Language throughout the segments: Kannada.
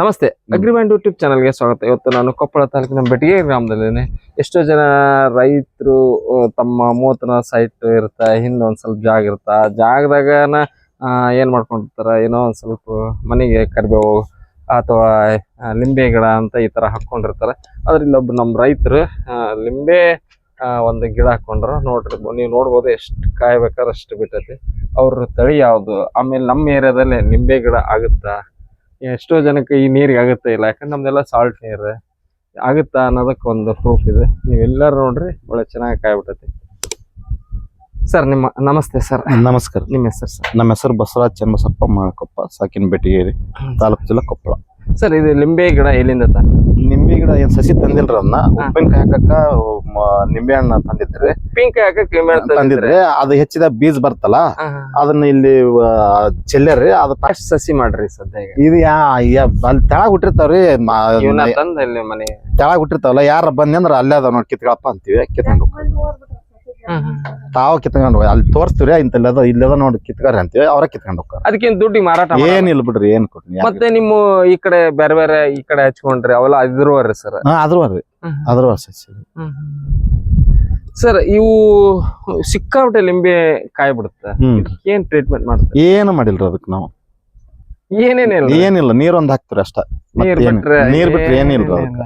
ನಮಸ್ತೆ ಅಗ್ರಿಮೆಂಟ್ ಯೂಟ್ಯೂಬ್ ಚಾನಲ್ಗೆ ಸ್ವಾಗತ. ಇವತ್ತು ನಾನು ಕೊಪ್ಪಳ ತಾಲೂಕಿನ ಬೆಟ್ಟಿಗೆ ಗ್ರಾಮದಲ್ಲಿದ್ದೇನೆ. ಎಷ್ಟೋ ಜನ ರೈತರು ತಮ್ಮ ಮೂವತ್ತನ ಸೈಟ್ ಇರುತ್ತ ಹಿಂದೆ ಒಂದ್ ಸ್ವಲ್ಪ ಜಾಗ ಇರುತ್ತ. ಆ ಜಾಗದಾಗನ ಏನು ಮಾಡ್ಕೊಂಡಿರ್ತಾರ? ಏನೋ ಒಂದು ಸ್ವಲ್ಪ ಮನೆಗೆ ಕರಿಬೇವು ಅಥವಾ ಲಿಂಬೆ ಗಿಡ ಅಂತ ಈ ತರ ಹಾಕೊಂಡಿರ್ತಾರ. ಅದ್ರಲ್ಲಿ ಒಬ್ಬ ನಮ್ಮ ರೈತರು ಲಿಂಬೆ ಒಂದು ಗಿಡ ಹಾಕ್ಕೊಂಡ್ರು ನೋಡ್ರಿ ನೀವು ನೋಡ್ಬೋದು ಎಷ್ಟು ಕಾಯ್ಬೇಕಾದ್ರೆ ಅಷ್ಟು ಬಿಟ್ಟೈತಿ. ಅವ್ರ ತಳಿ ಯಾವುದು? ಆಮೇಲೆ ನಮ್ಮ ಏರಿಯಾದಲ್ಲಿ ನಿಂಬೆ ಗಿಡ ಆಗುತ್ತಾ? ಎಷ್ಟೋ ಜನಕ್ಕೆ ಈ ನೀರಿಗೆ ಆಗುತ್ತೆ ಇಲ್ಲ. ಯಾಕಂದ್ರೆ ನಮ್ದೆಲ್ಲ ಸಾಲ್ಟ್ ನೀರು. ಆಗುತ್ತಾ ಅನ್ನೋದಕ್ಕೆ ಒಂದು ಪ್ರೂಫ್ ಇದೆ. ನೀವೆಲ್ಲರೂ ನೋಡ್ರಿ ಒಳ್ಳೆ ಚೆನ್ನಾಗಿ ಕಾಯ್ಬಿಟ್ಟೈತಿ ಸರ್ ನಿಮ್ಮ ನಮಸ್ತೆ ಸರ್. ನಮಸ್ಕಾರ. ನಿಮ್ಮ ಹೆಸರು ಸರ್? ನಮ್ಮ ಹೆಸರು ಬಸವರಾಜ್ ಚನ್ನಬಸಪ್ಪ ಮಾಳಕೊಪ್ಪ ಸಾಕಿನ ಬೆಟ್ಟಿಗೇರಿ ತಾಲೂಕು ಜಿಲ್ಲಾ ಕೊಪ್ಪಳ. ಸರ್ ಇದು ನಿಂಬೆ ಗಿಡ ಎಲ್ಲಿಂದ ತಂದ ನಿಂಬೆ ಗಿಡ ಏನ್ ಸಸಿ ತಂದಿಲ್ರ ಅದನ್ನ ಉಪ್ಪಿನಕಾಯಿ ಹಾಕಕ್ಕ ಮ- ನಿಂಬೆ ಹಣ್ಣ ತಂದಿದ್ರಿ. ಪಿಂಕ್ ಹಾಕಕ್ ಲಿಂಬೆ ಹಣ್ಣ್ ತಂದಿದ್ರೆ. ತಂದಿದ್ರೆ. ಅದು ಹೆಚ್ಚಿದ ಬೀಜ ಬರ್ತಲ್ಲ ಅದನ್ನ ಇಲ್ಲಿ ಚೆಲ್ಲರಿ ಅದು ಎಷ್ಟು ಸಸಿ ಮಾಡ್ರಿ ಸದ್ಯ ಈಗ ಇದು ಯಾ ಯಾ- ಅಲ್ಲಿ ತೆಳಗ್ ಹುಟ್ಟಿರ್ತಾವ್ರಿ ಇವನ್ನ ತಂದ ಇಲ್ಲಿ ಮನೆ ತೆಳಗ್ ಹುಟ್ಟಿರ್ತಾವಲ್ಲ ಯಾರ ಬಂದ್ರಂದ್ರ ಅಲ್ಲೇ ಅದ ನೋಡ್ ಕಿತ್ಕಳಪ್ಪ ಅಂತೀವಿ ಕಿತ್ಕೊಂಡು ತಾವ್ ಕಿತ್ಕೊಂಡು ಹೋಗಿ ಅಲ್ಲಿ ತೋರಿಸ್ತೀವ್ರಿ ಇಂತಲ್ಲದ ಇಲ್ಲದ ನೋಡಿ ಕಿತ್ಕಾರ ಅಂತೀವಿ ಅವ್ರ ಕಿತ್ಕೊಂಡು ಹೋಗ್ತಾರ. ಅದಕ್ಕೆ ದುಡ್ಡಿಗೆ ಮಾರಾಟ ಏನ್ ಏನಿಲ್ಲ ಬಿಡ್ರಿ ಏನ್ ಕೊಡ್ರಿ ಮತ್ತೆ ನಿಮ್ಮ ಈ ಕಡೆ ಬೇರೆ ಬೇರೆ ಈ ಕಡೆ ಹಚ್ಕೊಂಡ್ರಿ ಅವೆಲ್ಲ ಅದ್ರವರ್ರಿ ಸರ್. ಅದ್ರವರ್ರಿ ಅದ್ರ ಆದ್ರೂ ಸಸಿ ಸರ್ ಇವು ಸಿಕ್ಕಾಪಟ್ಟೆ ಲಿಂಬೆ ಕಾಯಿ ಬಿಡುತ್ತೆ. ಹ್ಮ್. ಏನ್ ಟ್ರೀಟ್ಮೆಂಟ್ ಮಾಡ್ತಾರೆ? ಏನು ಮಾಡಿಲ್ರಿ ಅದಕ್ಕೆ ನಾವು? ಏನೇನಿಲ್ಲ ಏನಿಲ್ಲ ನೀರೊಂದ್ ಹಾಕ್ತಿರಿ ಅಷ್ಟ. ನೀರ್ ಮತ್ತೇನ್- ಬಿಟ್ರೆ ನೀರ್ ಬಿಟ್ರೆ ಏನಿಲ್ಲ. ಏನಿಲ್ಲ.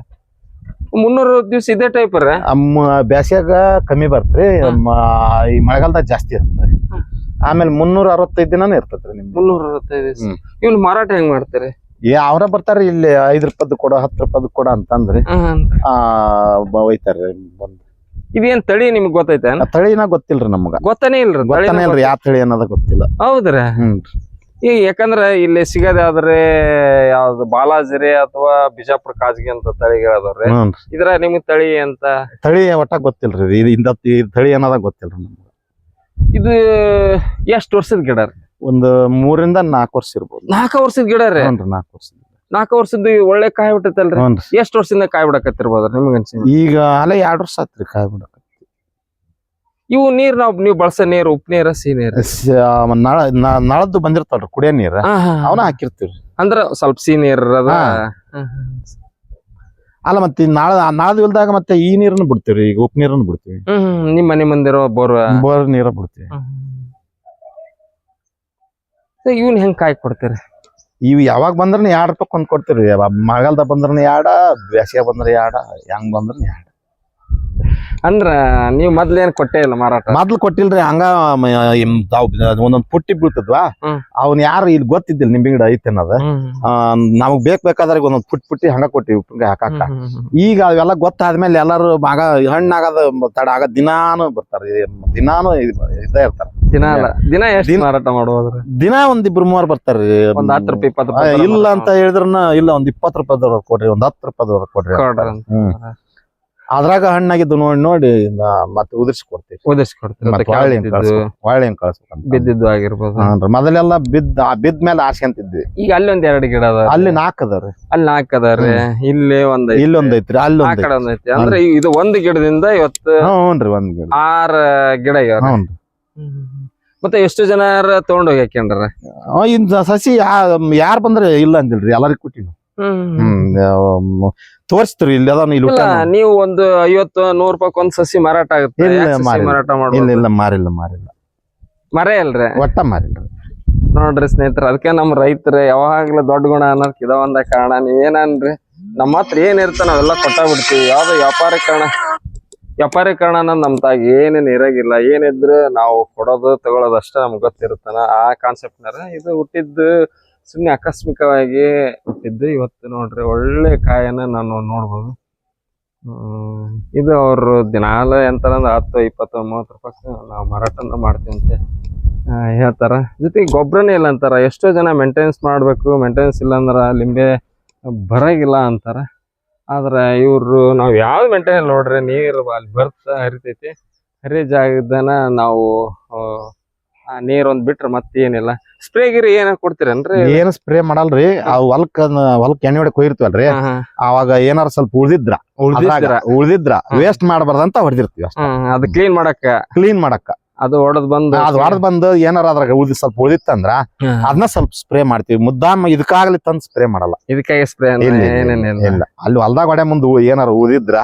ಮುನ್ನೂರ ದಿವಸ ಇದೇ ಟೈಪ್ ರೀ? ಅಮ್ಮ ಬ್ಯಾಸ್ಗ್ಯಾಗ ಕಮ್ಮಿ ಬರ್ತ್ರಿ ನಮ್ಮ ಈ ಮಳೆಗಾಲದಾಗ ಜಾಸ್ತಿ ಇರ್ತದೆ ಆಮೇಲೆ ಮುನ್ನೂರ ಅರವತ್ತೈದು ದಿನ ಇರ್ತದ್ರಿ ನಿಮ್ಗೆ ಮುನ್ನೂರ ಅರವತ್ತೈದು ಇವ್ ಹ್ಮ್. ಇವ್ನ ಮಾರಾಟ ಹೆಂಗ್ ಮಾಡ್ತಾರೆ? ಏ ಅವ್ರ ಬರ್ತಾರ ಇಲ್ಲಿ ಐದ್ ರೂಪಾಯ್ದು ಕೊಡ ಹತ್ತು ರೂಪಾಯ್ದು ಕೊಡ ಅಂತಂದ್ರಿ. ಆ ಬ- ಒಯ್ತಾರ್ರಿ ಬಂದು. ಇದೇನ್ ತಳಿ ನಿಮ್ಗ್ ಗೊತ್ತೈತೆ ಆ ತಳಿನ ಗೊತ್ತಿಲ್ರಿ ನಮ್ಗ. ಗೊತ್ತಾನೇ ಇಲ್ರಿ ಗೊತ್ತನೇ ಇಲ್ರಿ ಯಾವ ತಳಿ ಅನ್ನೋದ ಗೊತ್ತಿಲ್ಲ. ಹೌದ್ರ ಹೌದ್ರಿ. ಹ್ಮ್. ಈಗ ಯಾಕಂದ್ರೆ ಇಲ್ಲಿ ಸಿಗದಾದ್ರೆ ಯಾವ್ದು ಬಾಲಾಜಿರಿ ಅಥವಾ ಬಿಜಾಪುರ ಕಾಜ್ಗಿ ಅಂತ ತಳಿಗಳದವ್ರಿ ಇದ್ರ ನಿಮ್ಗ್ ತಳಿ ಅಂತ? ತಳಿ ಒಟ್ಟ ಗೊತ್ತಿಲ್ರಿ. ಇದು ಇಂದ ತಳಿ ಅನ್ನೋದ ಗೊತ್ತಿಲ್ರಿ ನಮ್ಗೆ. ಇದು ಎಷ್ಟ್ ವರ್ಷದ ಗಿಡ ರೀ? ಒಂದು ಮೂರಿಂದ ನಾಲ್ಕು ವರ್ಷ ಇರ್ಬೋದು. ನಾಲ್ಕು ವರ್ಷದ ಗಿಡ ರೀ? ನಾಲ್ಕು ವರ್ಷ. ನಾಲ್ಕು ವರ್ಷದ ಒಳ್ಳೆ ಕಾಯಿ ಬಿಟ್ಟೈತಲ್ರಿ ಎಷ್ಟು ಎಷ್ಟ್ ವರ್ಷದಿಂದ ಕಾಯಿ ಬಿಡಕತ್ತಿರ್ಬೋದ್ರಿ ನಿಮ್ಗೆ ಅನ್ಸಿ ಈಗ ಅಲ್ಲ ಎರಡ್ ವರ್ಷ ಆತ್ರಿ ಕಾಯಿ ಬಿಡಕ. ಇವು ನೀರ್ ನಾವ್ ನೀವು ಬಳಸ ನೀರು ಉಪ್ ನೀರ ಸಿಹಿ ನೀರು. ನಳ ನಳದ್ದು ಬಂದಿರ್ತಾವ್ರಿ ಕುಡಿಯೋ ನೀರ. ಅವನ ಹಾಕಿರ್ತೀವ್ರಿ. ಅಂದ್ರ ಸ್ವಲ್ಪ ಸಿಹಿ ನೀರ್ ಅದ. ಅಲ್ಲ ಮತ್ತೆ ನಾಳ ನಾಳದ ಇಲ್ದಾಗ ಮತ್ತೆ ಈ ನೀರನ್ನು ಬಿಡ್ತೀವ್ರಿ ಈಗ ಉಪ್ ನೀರನ್ನು ಬಿಡ್ತೀವಿ. ನಿಮ್ ಮನೆ ಮುಂದಿರೋ ಬೋರ್ ಬೋರ್ ನೀರ ಬಿಡ್ತೀವಿ. ಇವನ್ ಹೆಂಗ್ ಕಾಯಿ ಕೊಡ್ತೀರಿ? ಇವ್ ಯಾವಾಗ ಬಂದ್ರನ ಎರಡ್ ರೂಪಾಯಿ ಕೊಂದ್ ಕೊಡ್ತೀವ್ರಿ ಯಾವಾಗ ಮಳೆಗಾಲದಾಗ ಬಂದ್ರನ ಯಾಡ ಬೇಸಿಗೆ ಬಂದ್ರ ಎರಡ ಹೆಂಗ್ ಬಂದ್ರೆ ಯಾಡ ಅಂದ್ರ ನೀವ್ ಮೊದ್ಲೇನ್ ಕೊಟ್ಟೇ ಇಲ್ಲ ಮಾರಾಟ? ಮೊದ್ಲು ಕೊಟ್ಟಿಲ್ರಿ ಹಂಗ ಒಂದೊಂದ್ ಪುಟ್ಟಿ ಬೀಳ್ತದ್ವಾ. ಅವ್ನ ಯಾರು ಇಲ್ಲಿ ಗೊತ್ತಿದ್ದಿಲ್ಲ ನಿಮ್ ಗಿಡ ಐತೆ ಅನ್ನೋದ. ನಮಗ್ ಬೇಕ್ ಬೇಕಾದ್ರೆ ಒಂದೊಂದ್ ಪುಟ್ ಪುಟ್ಟಿ ಹಂಗ ಕೊಟ್ಟಿವಿ ಉಪ್ಪಿಂಗ ಹಾಕಾಕ. ಈಗ ಅವೆಲ್ಲ ಗೊತ್ತಾದ್ಮೇಲೆ ಎಲ್ಲಾರು ಮಗ ಹಣ್ಣಾಗದ ತಡ ಆಗ ದಿನಾನು ಬರ್ತಾರ. ದಿನಾನು ಇದೇ ಇರ್ತಾರ. ದಿನ ಅಲ್ಲ ದಿನ ಎಷ್ಟು ಮಾರಾಟ ಮಾಡ್ಬೋದ್ರಿ ದಿನ ಒಂದ್ ಇಬ್ರು ಮೂವರ್ ಬರ್ತಾರ್ರಿ ಒಂದ್ ಹತ್ತು ರೂಪಾಯಿ ಇಪ್ಪತ್ತು ಇಲ್ಲ ಅಂತ ಹೇಳಿದ್ರನ ಇಲ್ಲ ಒಂದ್ ಇಪ್ಪತ್ತು ರೂಪಾಯಿ ಕೊಡ್ರಿ ಒಂದ್ ಹತ್ತು ರೂಪಾಯಿ ಕೊಡ್ರಿ ಕೊಡ್ರಿ ಹ್ಮ್. ಅದ್ರಾಗ ಹಣ್ಣಾಗಿದ್ದು ನೋಡಿ ನೋಡಿ ಮತ್ತೆ ಉದರ್ಸಿ ಕೊಡ್ತೀವಿ ಓದಿಸ್ ಕೊಡ್ತೀವಿ ಬಿದ್ದಿದ್ದು ಆಗಿರ್ಬೋದು. ಮೊದಲೆಲ್ಲ ಬಿದ್ದ ಆ ಬಿದ್ದ ಮೇಲೆ ಆರ್ಸ್ಕೊಂತಿದ್ವಿ ಈಗ ಅಲ್ಲೊಂದ್ ಎರಡ್ ಗಿಡ ಅದ ಅಲ್ಲಿ ನಾಲ್ಕು ಅದಾವ್ರಿ ಅಲ್ಲಿ ನಾಲ್ಕ್ ಇಲ್ಲಿ ಒಂದ್. ಇಲ್ಲೊಂದ್ ಐತ್ರಿ ಆ ಅಲ್ಲೊಂದ್ ಕಡೆ ಒಂದ್ ಐತಿ ಅಂದ್ರೆ ಇದು ಒಂದ್ ಗಿಡದಿಂದ ಇವತ್ತು ಹ್ಞೂನ್ರಿ ಒಂದ್ ಗಿಡ. ಆರ್ ಗಿಡ ಇವ್ರಿ ಮತ್ತೆ ಎಷ್ಟು ಜನ ತಗೊಂಡೋಗಿ ಆ, ಇನ್ ಸಸಿ ಯಾರ್ ಬಂದ್ರೆ ಇಲ್ಲ ಅಂದಿಲ್ರಿ ಎಲ್ಲರಿಗೂ ಕೊಟ್ಟಿವಿ ಹ್ಮ್ ತೋರಿಸ್ತೀರಿ ಇಲ್ಲಿ ಅದಾನ ಇಲ್ಲಿ ಇಲ್ಲ. ನೀವು ಒಂದು ಐವತ್ತು ನೂರ್ ರೂಪಾಯಿ ಒಂದ್ ಸಸಿ ಮಾರಾಟ ಆಗುತ್ತೆ. ಇಲ್ಲ, ಮಾರಾಟ ಇಲ್ಲ ಮಾಡ್ಬೋದು ಇಲ್ಲ ಮಾರಿಲ್ಲ ಮಾರಿಲ್ಲ. ಮರೇ ಅಲ್ರಿ? ಒಟ್ಟ ಮಾರಿಲ್ರಿ ನೋಡ್ರಿ ಸ್ನೇಹಿತರ ಅದಕ್ಕೆ ನಮ್ ರೈತರು ಯಾವಾಗ್ಲೂ ದೊಡ್ಡ ಗುಣ ಅನ್ನೋದಕ್ಕೆ ಇದ ಒಂದ ಕಾರಣ. ನೀವೇನನ್ರಿ ನಮ್ಮ ಹತ್ರ ಏನ್ ಇರ್ತ ನಾವೆಲ್ಲ ಕೊಟ್ಟ ಬಿಡ್ತೀವಿ. ಯಾವ್ದು ವ್ಯಾಪಾರೀಕರಣ? ವ್ಯಾಪಾರೀಕರಣ ಅನ್ನೋದು ನಮ್ ತಾಗ ಏನೇನ್ ಇರಾಗಿಲ್ಲ. ಏನಿದ್ರು ನಾವು ಕೊಡೋದು ತಗೊಳೋದು ಅಷ್ಟೇ ನಮ್ಗೆ ಗೊತ್ತಿರುತ್ತಾನ. ಆ ಕಾನ್ಸೆಪ್ಟ್ನಾರ ಇದು ಹುಟ್ಟಿದ್ದು ಸುಮ್ನೆ ಆಕಸ್ಮಿಕವಾಗಿ ಇದ್ದು ಇವತ್ತು ನೋಡ್ರಿ, ಒಳ್ಳೆ ಕಾಯನ್ನ ನಾನು ನೋಡ್ಬೋದು. ಇದು ಅವರು ದಿನಾಲ ಎಂತಾರಂದ್ರೆ ಹತ್ತು, ಇಪ್ಪತ್ತು, ಮೂವತ್ತು ರೂಪಾಯಿ ನಾವು ಮಾರಾಟನ ಮಾಡ್ತೀವಂತೆ. ಹೇಳ್ತಾರೆ. ಜೊತೆಗೆ ಗೊಬ್ಬರನೇ ಇಲ್ಲ ಅಂತಾರ. ಎಷ್ಟೋ ಜನ ಮೇಂಟೆನೆನ್ಸ್ ಮಾಡಬೇಕು ಮೇಂಟೆನೆನ್ಸ್ ಇಲ್ಲ ಅಂದ್ರೆ ಲಿಂಬೆ ಬರಂಗಿಲ್ಲ ಅಂತಾರ. ಆದ್ರೆ ಇವರು, ನಾವು ಯಾವ್ದು ಮೇಂಟೈನ್ ನೋಡ್ರಿ, ನೀರು ಅಲ್ಲಿ ಬರ್ತಾ ಹರಿತೈತಿ. ಹರಿ ಜಾಗದನ ನಾವು ಆ, ಆ ನೀರ್ ಒಂದ್ ಬಿಟ್ರೆ ಮತ್ತೇನಿಲ್ಲ. ಸ್ಪ್ರೇ ಗಿರಿ ಏನ ಕೊಡ್ತೀರೇನ್ರಿ? ಏನ್ ಸ್ಪ್ರೇ ಮಾಡಲ್ರಿ ಆ ಹೊಲಕ್ ಹೊಲಕ್ ಎಣ್ಣೆ ಹೊಡೆ ಹಾ. ಅವಾಗ ಏನಾರ ಸ್ವಲ್ಪ ಉಳ್ದಿದ್ರ ಉಳ್ದಿದ್ರ. ವೇಸ್ಟ್ ಮಾಡಬಾರ್ದಂತ ಹೊಡೆದಿರ್ತೀವಿ ಅದು ಕ್ಲೀನ್ ಮಾಡಕ್ಕ. ಕ್ಲೀನ್ ಮಾಡಕ್ಕ. ಅದು ಹೊಡೆದ್ ಬಂದು ಅದು ಹೊಡೆದ್ ಬಂದು ಏನಾರ ಅದ್ರಾಗ ಉಳಿದ ಸ್ವಲ್ಪ ಉಳಿದಿತ್ತಂದ್ರ ಅದನ್ನ ಸ್ವಲ್ಪ ಸ್ಪ್ರೇ ಮಾಡ್ತೀವಿ. ಮುದ್ದಾಮ ಇದಕ್ಕಾಗ್ಲಿ ತಂದ್ ಸ್ಪ್ರೇ ಮಾಡಲ್ಲ. ಇದಕ್ಕಾಗಿ ಸ್ಪ್ರೇ ಇಲ್ಲ, ಅಲ್ಲಿ ಹೊಲ್ದಾಗ ಹೊಡೆ ಮುಂದೆ ಏನಾರ ಉಳಿದಿದ್ರ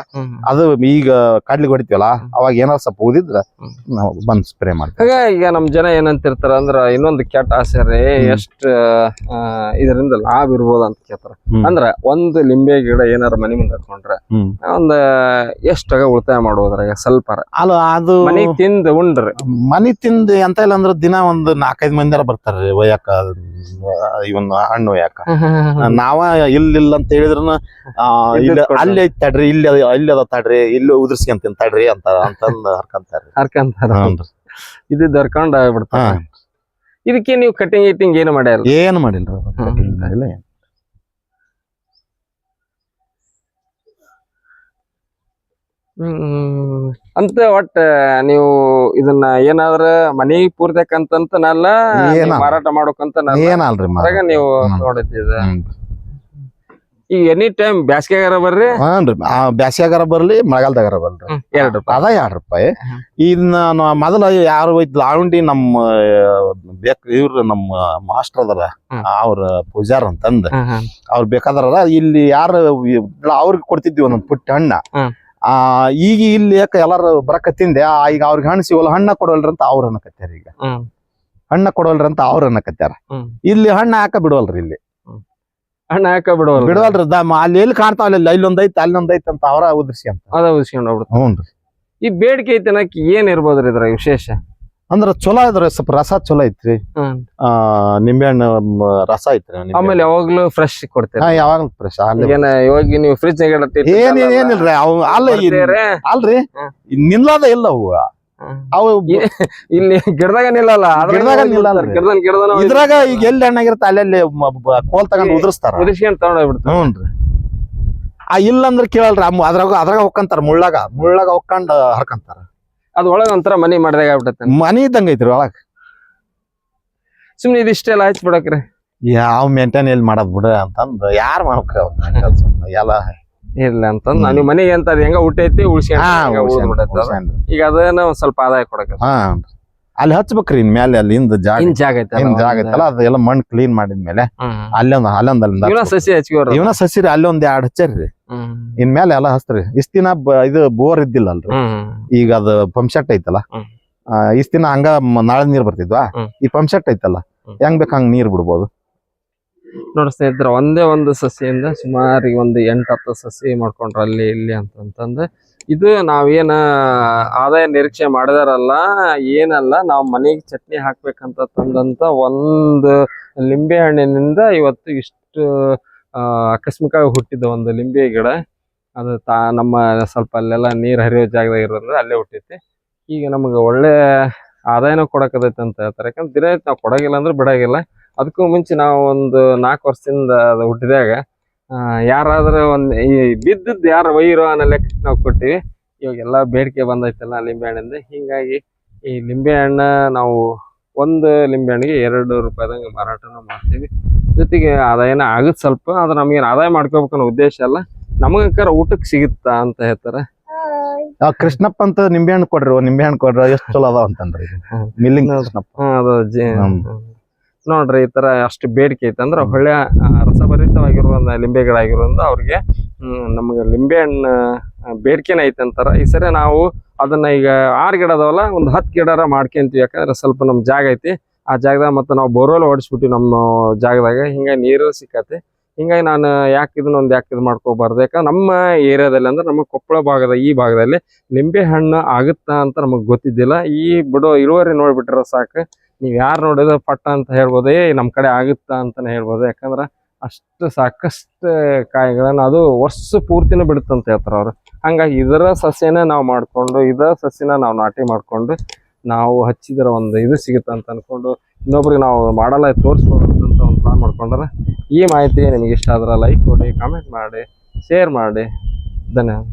ಅದು ಈಗ ಕಡ್ಲಿ ಹೊಡಿತೀವಲ್ಲ ಅವಾಗ ಏನಾರ ಸ್ವಲ್ಪ ಉದಿದ್ರ. ನಾವು ಬಂದ್ ಸ್ಪ್ರೇ ಮಾಡ್ತೀವಿ. ಈಗ ನಮ್ ಜನ ಏನಂತಿರ್ತಾರ ಅಂದ್ರ ಇನ್ನೊಂದು ಕೆಟ್ಟ ಆಸೆ ರೀ ಎಷ್ಟ್ ಇದರಿಂದ ಲಾಭ ಇರ್ಬೋದು ಅಂತ ಕೇಳ್ತಾರ. ಅಂದ್ರ ಒಂದು ಲಿಂಬೆ ಗಿಡ ಏನಾರ ಮನಿ ಮುಂದೆ ಹಾಕೊಂಡ್ರೆ. ಒಂದ್ ಎಷ್ಟಾಗ ಉಳಿತಾಯ ಮಾಡೋದ್ರಾಗ ಸ್ವಲ್ಪ. ಅಲ್ಲ ಅದು ಮನಿ ತಿಂದ್ ಉಂಡ್ರಿ ಮನಿ ತಿಂದ್ ಎಂತ ಇಲ್ಲ ಅಂದ್ರೆ ದಿನ ಒಂದು ನಾಲ್ಕೈದು ಮಂದಿರ ಬರ್ತಾರ್ರಿ ಒಯ್ಯಾಕ ಇವನ್ ಹಣ್ಣು ಒಯ್ಯಾಕ. ನಾವ ಇಲ್ಲ ಅಂತ ಹೇಳಿದ್ರನ ಇಲ್ಲ ಕೊಡ್ರಿ. ಅಲ್ಲಿ ಐತ್ ತಡ್ರಿ ಇಲ್ಲಿ ಅಲ್ಲಿ ಇಲ್ಲಿ ಅದ ತಡ್ರಿ ಇಲ್ಲಿ ಉದುರ್ಸ್ಕೊಂತೀನಿ ತಡ್ರಿ ಅಂತ ಅಂತಂದ್ ಹರ್ಕಂತಾರ್ರಿ ಹರ್ಕಂತಾರ. ಹ್ಞೂನ್ರಿ. ಇದು ದರ್ಕೊಂಡ್ ಆಗ್ಬಿಡ್ತಾರ. ಇದಕ್ಕೆ ನೀವು ಕಟಿಂಗ್ ಇಟ್ಟಿಂಗ್ ಏನು ಮಾಡ್ಯಾರ? ಏನ್ ಮಾಡಿಲ್ಲ. ಹ್ಮ್. ಇಲ್ಲ ಹ್ಮ್. ಅಂತ ಒಟ್ಟ ನೀವು ಇದನ್ನ ಏನಾದ್ರ ಮನಿ ಪೂರ್ತಕ್ಕಂತಂತನಲ್ಲ ಏನ? ಮಾರಾಟ ಮಾಡೋಕಂತ ಏನಲ್ರಿ ನೀವು ಹ್ಮ್. ಈಗ ಎನಿ ಟೈಮ್ ಬ್ಯಾಸ್ಗೆಗಾರ ಬರ್ರಿ? ಹಾನ್ರಿ ಆ ಬ್ಯಾಸ್ಗ್ಯಾಗಾರ ಬರ್ಲಿ ಮಳೆಗಾಲದಾಗಾರ ಬರ್ರಿ. ಎರಡು ರೂಪಾಯಿ ಅದ ಎರಡು ರೂಪಾಯಿ. ಇದನ್ನ ಮೊದಲ ಯಾರು ಹೋಯ್ತು ಲಾವಂಡಿ ನಮ್ಮ ಬೇಕ ಇವ್ರ ನಮ್ಮ ಮಾಸ್ಟರ್ ಅದರ. ಅವ್ರ ಪೂಜಾರ್ ಅಂತಂದ. ಅವ್ರ ಬೇಕಾದ್ರ ಇಲ್ಲಿ ಯಾರು ಅವ್ರಿಗೆ ಕೊಡ್ತಿದ್ವಿ ಒಂದೊಂದ್ ಪುಟ್ಟ ಹಣ್ಣ. ಆ ಈಗ ಇಲ್ಲಿ ಯಾಕೆ ಎಲ್ಲಾರು ಬರಕತ್ತಿಂದೆ ಆ, ಈಗ ಅವ್ರಿಗೆ ಹಣ್ಣು ಸಿಗೋಲ್ಲ ಹಣ್ಣ ಕೊಡೋಲ್ರಿ ಅಂತ ಅವ್ರ ಅನ್ನಕತ್ಯಾರ ಈಗ. ಹಣ್ಣ ಕೊಡೋಲ್ರಿ ಅಂತ ಅವ್ರ ಅನ್ನಕತ್ಯಾರ. ಇಲ್ಲಿ ಹಣ್ಣ ಹಾಕ ಬಿಡೋಲ್ರಿ ಇಲ್ಲಿ. ಹಣ್ಣ ಹಾಕ ಬಿಡೋಲ್ ಬಿಡವಲ್ರಿ ದ- ಅಲ್ಲಿ ಎಲ್ಲಿ ಕಾಣ್ತಾವಲ್ಲ ಇಲ್ಲಿ ಇಲ್ಲೊಂದ್ ಐತಿ ಅಲ್ಲೊಂದ್ ಐತಿ ಅಂತ ಅವ್ರ ಉದ್ರಿಸಿ ಅಂತ. ಅದ ಉಸ್ಕೊಂಡ್ ಹೋಗ್ಬಿಡ್ತಾವ ಹ್ಞೂನ್ರಿ. ಈ ಬೇಡಿಕೆ ಐತೆ ಏನ್ ಇರ್ಬೋದ್ರಿ ಇದ್ರ ವಿಶೇಷ? ಅಂದ್ರ ಚೊಲೋ ಇದ್ರಿ ಸ್ವಲ್ಪ ರಸ ಚೊಲೋ ಐತ್ರಿ. ಆ ನಿಂಬೆಹಣ್ಣು ಮ, ರಸ ಐತ್ರಿ. ಆಮೇಲೆ ಯಾವಾಗ್ಲೂ ಫ್ರೆಶ್ ಕೊಡ್ತೀರಿ ಹಾ ಯಾವಾಗ್ಲೂ ಫ್ರೆಶ್ ಏನ ಇವಾಗ ನೀವು ಫ್ರಿಜ್ ಏನ್ ಏನ್- ಏನಿಲ್ರಿ ಅವು ಅಲ್ಲ ಈ- ಅಲ್ರಿ ನಿಲ್ಲದ ಇಲ್ಲ ಅವು. ಅವು ಇಲ್ಲಿ ಗಿಡದಾಗ ನಿಲ್ಲಲ್ಲ ಅದ್ರಾಗ ಗಿಡದಾಗ ಹೋಗಿ ನಿಲ್ಲಲ್ಲ ಬಿಡ್ತಾರೆ. ಗಿಡದಾಗ ಗಿಡದನ ಇದ್ರಾಗ ಈಗ ಎಲ್ಲಿ ಹಣ್ಣಾಗಿರುತ್ತೆ ಅಲ್ಲಲ್ಲಿ ಮ- ಬ- ಕೋಲ್ ತಗೊಂಡ್ ಈ- ಉದುರಿಸ್ತಾರ. ಉದಿಸ್ಕೊಂಡ್ ತಗೊಂಡ್ ಹೋಗ್ಬಿಡ್ತಾರೆ. ಹ್ಞೂನ್ರಿ. ಆ ಇಲ್ಲ ಅಂದ್ರ ಕೇಳಲ್ರಿ ಅಮ್ಮ ಅದ್ರಾಗ ಅದ್ರಾಗ ಹೊಕ್ಕಂತಾರ ಮುಳ್ಳಾಗ ಮುಳ್ಳಾಗ ಹೊಕ್ಕಂಡ್ ಹರ್ಕಂತಾರ. ಅದ್ ಒಳಗ ಒಂಥರ ಮನಿ ಮಾಡ್ದಾಗ ಆಗ್ಬಿಟ್ಟೈತೆ ಮನಿ ಇದ್ದಂಗ ಐತ್ರಿ ಒಳಗ. ಸುಮ್ನೆ ಇದಿಷ್ಟೆಲ್ಲ ಹಚ್ಚಿ ಬಿಡಕ್ರಿ. ಯಾವ ಮೇಂಟೈನ್ ಎಲ್ಲಿ ಮಾಡದ್ ಬಿಡ ಅಂತಂದ್ ಯಾರ್ ಕೆಲ್ಸ? ಎಲ್ಲ. ಇಲ್ಲ ಅಂತಂದ್ ನಾನು ನೀವು ಮನೆಗೆ ಅಂತ ಅದ್ ಹೆಂಗ ಹುಟ್ಟೈತಿ. ಉಳ್ಸ್ಯಾನ್ರಿ. ಈಗ ಅದನ್ನ ಒಂದ್ ಸ್ವಲ್ಪ ಆದಾಯ ಕೊಡಕ ಹಾ ಅಲ್ಲಿ ಹಚ್ಬೇಕ್ರಿ ಇನ್ ಮೇಲೆ ಅಲ್ಲಿ ಹಿಂದ ಜಾಗ. ಇನ್ ಜಾಗ ಐತೆ ಹಿಂದ್ ಜಾಗ ಐತಲ್ಲ ಅದೆಲ್ಲ ಮಣ್ಣು ಕ್ಲೀನ್ ಮಾಡಿದ್ಮೇಲೆ ಅಲ್ಲೊಂದು ಅಲ್ಲೊಂದ್ ಅಲ್ಲಿಂದ ಇವನ. ಸಸಿ ಹಚ್ಕೋರಿ ಇವನ ಸಸಿರಿ ಅಲ್ಲಿ ಅಲ್ಲೊಂದ್ ಎರಡ್ ಹಚ್ಚರಿ ಇನ್ ಮೇಲೆ ಎಲ್ಲ ಹಚ್ತ್ರಿ. ಇಷ್ಟ ದಿನ ಇದು ಬೋರ್ ಇದ್ದಿಲ್ಲ ಅಲ್ರಿ ಈಗ ಅದು ಪಂಪ್ ಸೆಟ್ ಐತಲ್ಲ. ಇಷ್ಟ್ ದಿನ ಹಂಗ ನಾಳ ನಾಳೆ ನೀರ್ ಬರ್ತಿದ್ವಾ? ಈ ಪಂಪ್ ಸೆಟ್ ಐತಲ್ಲ ಹೆಂಗ್ ಬೇಕ ಹಂಗ್ ನೀರ್ ಬಿಡ್ಬೋದು? ನೋಡಿ ಸ್ನೇಹಿತರೆ ಒಂದೇ ಒಂದು ಸಸಿಯಿಂದ ಸುಮಾರು ಒಂದು ಎಂಟು ಹತ್ತು ಸಸಿ ಮಾಡ್ಕೊಂಡ್ರ ಅಲ್ಲಿ ಇಲ್ಲಿ ಅಂತಂತಂದು. ಇದು ನಾವೇನ ಆದಾಯ ನಿರೀಕ್ಷೆ ಮಾಡಿದಾರಲ್ಲ, ಏನಲ್ಲ, ನಾವು ಮನೆಗೆ ಚಟ್ನಿ ಹಾಕ್ಬೇಕಂತ ತಂದಂತ ಒಂದು ಲಿಂಬೆ ಹಣ್ಣಿನಿಂದ ಇವತ್ತು ಇಷ್ಟು ಆಕಸ್ಮಿಕವಾಗಿ ಹುಟ್ಟಿದ ಒಂದು ಲಿಂಬೆ ಗಿಡ. ಅದು ತಾ, ನಮ್ಮ ಸ್ವಲ್ಪ ಅಲ್ಲೆಲ್ಲ ನೀರು ಹರಿಯೋ ಜಾಗದಾಗ ಇರೋದ್ರಿಂದ ಅಲ್ಲೇ ಹುಟ್ಟೈತಿ. ಈಗ ನಮಗೆ ಒಳ್ಳೆ ಆದಾಯನೂ ಕೊಡಕತೈತೆ ಅಂತ ಹೇಳ್ತಾರೆ. ಯಾಕಂದ್ರೆ ದಿನ ನಾವು ಕೊಡೋಗಿಲ್ಲ ಅಂದ್ರೆ ಬಿಡಾಗಿಲ್ಲ. ಅದಕ್ಕೂ ಮುಂಚೆ ನಾವು ಒಂದು ನಾಲ್ಕು ವರ್ಷದಿಂದ ಅದು ಹುಟ್ಟಿದಾಗ ಯಾರಾದ್ರೂ ಒಂದ್ ಈ ಬಿದ್ದದ್ದು ಯಾರು ಒಯ್ಯಿರೋ ಅನ್ನೋ ಲೆಕ್ಕ ನಾವು ಕೊಟ್ಟಿವಿ. ಇವಾಗೆಲ್ಲ ಬೇಡಿಕೆ ಬಂದೈತಲ್ಲ ಲಿಂಬೆ ಹಣ್ಣಿಂದ. ಹಿಂಗಾಗಿ ಈ ಲಿಂಬೆ ಹಣ್ಣ ನಾವು ಒಂದು ಲಿಂಬೆ ಹಣ್ಣಿಗೆ ಎರಡು ರೂಪಾಯಿದಂಗೆ ಮಾರಾಟನ ಮಾಡ್ತೀವಿ. ಜೊತೆಗೆ ಆದಾಯನ ಆಗುತ್ತೆ ಸ್ವಲ್ಪ ಆದ್ರೆ ನಮಗೇನು ಆದಾಯ ಮಾಡ್ಕೋಬೇಕು ಅನ್ನೋ ಉದ್ದೇಶ ಅಲ್ಲ. ನಮಗಕ್ಕಾರ ಊಟಕ್ಕೆ ಸಿಗುತ್ತಾ ಅಂತ ಹೇಳ್ತಾರೆ. ಆ ಕೃಷ್ಣಪ್ಪ ಅಂತ ನಿಂಬೆ ಹಣ್ಣು ಕೊಡ್ರಿ ನಿಂಬೆ ಹಣ್ಣು ಕೊಡ್ರಿ ಎಷ್ಟ್ ಚಲೋ ಅದಾವ ಅಂತಂದ್ರಿ ಮಿಲ್ಲಿಂಗ್ ಕೃಷ್ಣಪ್ಪ. ಅದು ಜಿ. ನೋಡ್ರಿ ಈ ತರ ಅಷ್ಟು ಬೇಡಿಕೆ ಐತೆ ಅಂದ್ರೆ ಒಳ್ಳೆ ರಸಭರಿತವಾಗಿರುವ ಲಿಂಬೆ ಗಿಡ ಅವ್ರಿಗೆ ನಮ್ಗೆ ಲಿಂಬೆ ಹಣ್ಣು ಬೇಡಿಕೆನ ಐತೆ ಅಂತಾರ. ಈ ಸರಿ ನಾವು ಅದನ್ನ ಈಗ ಆರು ಗಿಡ ಅದಾವಲ್ಲ, ಒಂದು ಹತ್ತು ಗಿಡರ ಮಾಡ್ಕೊಂತೀವಿ ಯಾಕಂದ್ರೆ ಸ್ವಲ್ಪ ನಮ್ಮ ಜಾಗ ಐತಿ. ಆ ಜಾಗದಾಗ ಮತ್ತೆ ನಾವು ಬೋರ್ವೆಲ್ ಹೊಡಿಸ್ಬಿಟ್ಟಿವಿ ನಮ್ಮ ಜಾಗದಾಗ. ಹಿಂಗಾಗಿ ನೀರು ಸಿಕ್ಕತಿ ಹಿಂಗಾಗಿ ನಾನು ಯಾಕೆ ಇದನ್ನ ಒಂದು ಯಾಕೆ ಇದು ಮಾಡ್ಕೋಬಾರ್ದು? ಯಾಕಂದ್ರೆ ನಮ್ಮ ಏರಿಯಾದಲ್ಲಿ ಅಂದ್ರೆ ನಮ್ಮ ಕೊಪ್ಪಳ ಭಾಗದ, ಈ ಭಾಗದಲ್ಲಿ ಲಿಂಬೆ ಹಣ್ಣು ಆಗುತ್ತಾ ಅಂತ ನಮಗೆ ಗೊತ್ತಿದ್ದಿಲ್ಲ. ಈ ಬಿಡೋ ಇಳುವರಿ ನೋಡಿಬಿಟ್ರೆ ಸಾಕು. ನೀವ್ ಯಾರು ನೋಡಿದ್ರೆ ಪಟ್ಟ ಅಂತ ಹೇಳ್ಬೋದು ಏ ನಮ್ ಕಡೆ ಆಗುತ್ತಾ ಅಂತಾನೆ ಹೇಳ್ಬೋದು. ಯಾಕಂದ್ರೆ ಅಷ್ಟು ಸಾಕಷ್ಟು ಕಾಯಿಗಳನ್ನ ಅದು ವರ್ಷ ಪೂರ್ತಿನೂ ಬಿಡುತ್ತಂತ ಹೇಳ್ತಾರೆ ಅವರು. ಹಂಗಾಗಿ ಇದರ ಸಸ್ಯನ ನಾವು ಮಾಡ್ಕೊಂಡು, ಇದರ ಸಸ್ಯನ ನಾವು ನಾಟಿ ಮಾಡ್ಕೊಂಡು, ನಾವು ಹಚ್ಚಿದ್ರ ಒಂದು ಇದು ಸಿಗುತ್ತೆ ಅಂತ ಅಂದ್ಕೊಂಡು ಇನ್ನೊಬ್ರಿಗೆ ನಾವು ಮಾಡಲ್ಲ ತೋರಿಸ್ಬೋದು ಅಂತ ಒಂದು ಪ್ಲಾನ್ ಮಾಡ್ಕೊಂಡ್ರೆ ಈ ಮಾಹಿತಿ ನಿಮಗೆ ಇಷ್ಟ ಆದ್ರೆ ಲೈಕ್ ಕೊಡಿ ಕಾಮೆಂಟ್ ಮಾಡಿ ಶೇರ್ ಮಾಡಿ. ಧನ್ಯವಾದ